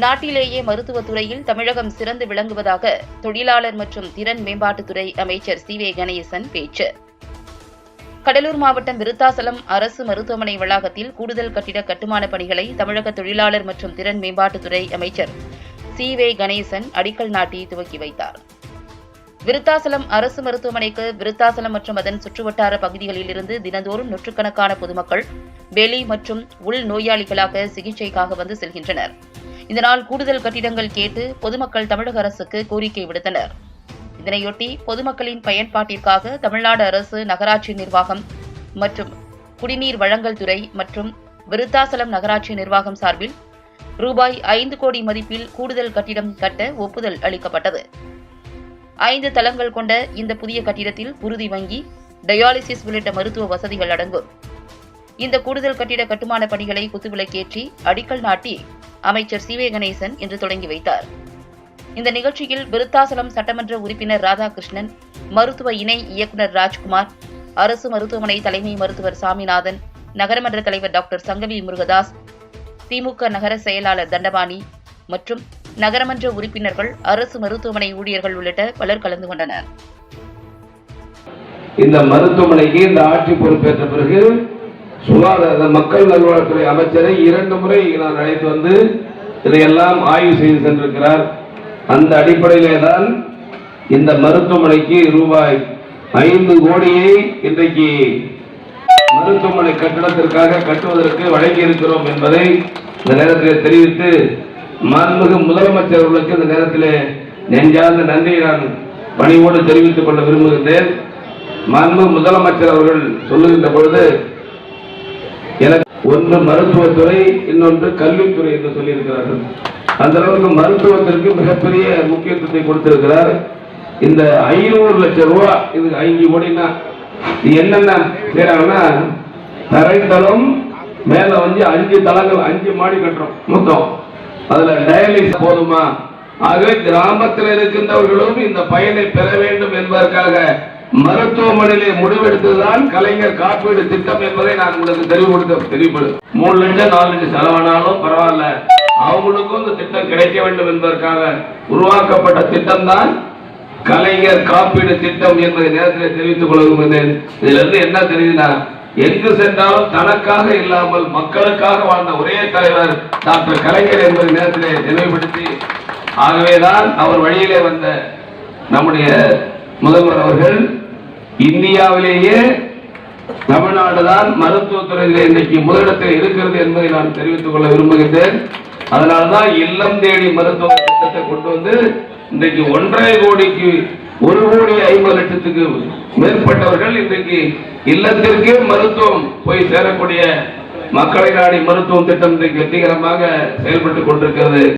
நாட்டிலேயே மருத்துவத் துறையில் தமிழகம் சிறந்து விளங்குவதாக தொழிலாளர் மற்றும் திறன் மேம்பாட்டுத்துறை அமைச்சர் சி வே கணேசன் பேச்சு. கடலூர் மாவட்டம் விருத்தாசலம் அரசு மருத்துவமனை வளாகத்தில் கூடுதல் கட்டிட கட்டுமான பணிகளை தமிழக தொழிலாளர் மற்றும் திறன் மேம்பாட்டுத்துறை அமைச்சர் சி வே கணேசன் அடிக்கல் நாட்டி துவக்கி வைத்தார். விருத்தாசலம் அரசு மருத்துவமனைக்கு விருத்தாசலம் மற்றும் அதன் சுற்றுவட்டார பகுதிகளில் இருந்து தினந்தோறும் நூற்றுக்கணக்கான பொதுமக்கள் வெளி மற்றும் உள் நோயாளிகளாக சிகிச்சைக்காக வந்து செல்கின்றனர். இதனால் கூடுதல் கட்டிடங்கள் கேட்டு பொதுமக்கள் தமிழக அரசுக்கு கோரிக்கை விடுத்தனர். இதனையொட்டி பொதுமக்களின் பயன்பாட்டிற்காக தமிழ்நாடு அரசு நகராட்சி நிர்வாகம் மற்றும் குடிநீர் வழங்கல் துறை மற்றும் விருத்தாசலம் நகராட்சி நிர்வாகம் சார்பில் ரூபாய் ஐந்து கோடி மதிப்பில் கூடுதல் கட்டிடம் கட்ட ஒப்புதல் அளிக்கப்பட்டது. ஐந்து தளங்கள் கொண்ட இந்த புதிய கட்டிடத்தில் குருதி வங்கி டயாலிசிஸ் உள்ளிட்ட மருத்துவ வசதிகள் அடங்கும். இந்த கூடுதல் கட்டிட கட்டுமான பணிகளை குத்துவிளக்கேற்றி அடிக்கல் நாட்டி அமைச்சர் சி வே கணேசன் இன்று தொடங்கி வைத்தார். இந்த நிகழ்ச்சியில் விருத்தாசலம் சட்டமன்ற உறுப்பினர் ராதாகிருஷ்ணன் மருத்துவ இணை இயக்குநர் ராஜ்குமார் அரசு மருத்துவமனை தலைமை மருத்துவர் சாமிநாதன் நகரமன்ற தலைவர் டாக்டர் சங்கவி முருகதாஸ் திமுக நகர செயலாளர் தண்டபாணி மற்றும் நகரமன்ற உறுப்பினர்கள் அரசு மருத்துவமனை ஊழியர்கள் உள்ளிட்ட பலர் கலந்து கொண்டனர். இந்த மருத்துவமனைக்கு இந்த ஆட்சி பொறுப்பேற்ற பிறகு சுகாதார மக்கள் நல்வாழ்வுத்துறை அமைச்சரை இரண்டு முறை நான் அழைத்து வந்து இதையெல்லாம் ஆய்வு செய்து சென்றிருக்கிறார். அந்த அடிப்படையிலே தான் இந்த மருத்துவமனைக்கு ரூபாய் ஐந்து கோடியை இன்றைக்கு மருத்துவமனை கட்டடத்திற்காக கட்டுவதற்கு வழங்கி இருக்கிறோம் என்பதை இந்த நேரத்தில் தெரிவித்து மாண்புமிகு முதலமைச்சர் அவர்களுக்கு இந்த நேரத்தில் நெஞ்சார்ந்த நன்றியை நான் பணிவோடு தெரிவித்துக் கொள்ள விரும்புகின்றேன். மாண்பு முதலமைச்சர் அவர்கள் சொல்லுகின்ற பொழுது எனக்கு ஒன்று மருத்துவத்துறை இன்னொன்று கல்வித்துறை என்று சொல்லியிருக்கிறார்கள். அந்த அளவுக்கு மருத்துவத்திற்கு மிகப்பெரிய முக்கியத்துவத்தை கொடுத்திருக்கிறார். இந்த ஐநூறு லட்சம் ரூபா இது ஐந்து கோடினா என்னென்ன செய்யறாங்கன்னா தரைத்தளம் மேல வந்து அஞ்சு தளங்கள் அஞ்சு மாடி கட்டுறோம் மொத்தம். அதுல டயாலிஸ் போதுமா? ஆகவே கிராமத்தில் இருக்கின்றவர்களும் இந்த பயனை பெற வேண்டும் என்பதற்காக மருத்துவமனையிலே முடிவெடுத்ததுதான் கலைஞர் காப்பீடு திட்டம் என்பதை நான் உங்களுக்கு தெளிவுபடுத்த தெரிவிப்பது மூணு லட்சம் நாலு லட்சம் செலவானாலும் பரவாயில்ல. அவங்களுக்கும் இந்த திட்டம் கிடைக்க வேண்டும் என்பதற்காக உருவாக்கப்பட்ட திட்டம் தான் கலைஞர் காப்பீடு திட்டம் என்பதை நேரத்தில் தெரிவித்துக் கொள்ள விரும்புகிறேன். இதுல இருந்து என்ன தெரியுதுன்னா எங்கு சென்றாலும் தனக்காக இல்லாமல் மக்களுக்காக வாழ்ந்த ஒரே தலைவர் டாக்டர் கலைஞர் என்பதை நேரத்திலே நினைவுபடுத்தி ஆகவேதான் அவர் வழியிலே வந்த நம்முடைய முதல்வர் அவர்கள் இந்தியாவிலேயே தமிழ்நாடு தான் இன்னைக்கு முதலிடத்தில் இருக்கிறது என்பதை நான் தெரிவித்துக் கொள்ள விரும்புகின்றேன். அதனால்தான் இல்லம் தேடி மருத்துவ திட்டத்தை கொண்டு வந்து இன்றைக்கு ஒன்றரை கோடிக்கு ஒரு கோடி ஐம்பது லட்சத்துக்கு மேற்பட்டவர்கள் இன்றைக்கு இல்லத்திற்கே மருத்துவம் போய் சேரக்கூடிய மக்களை நாடி மருத்துவம் திட்டம் இன்றைக்கு வெற்றிகரமாக செயல்பட்டுக் கொண்டிருக்கிறது.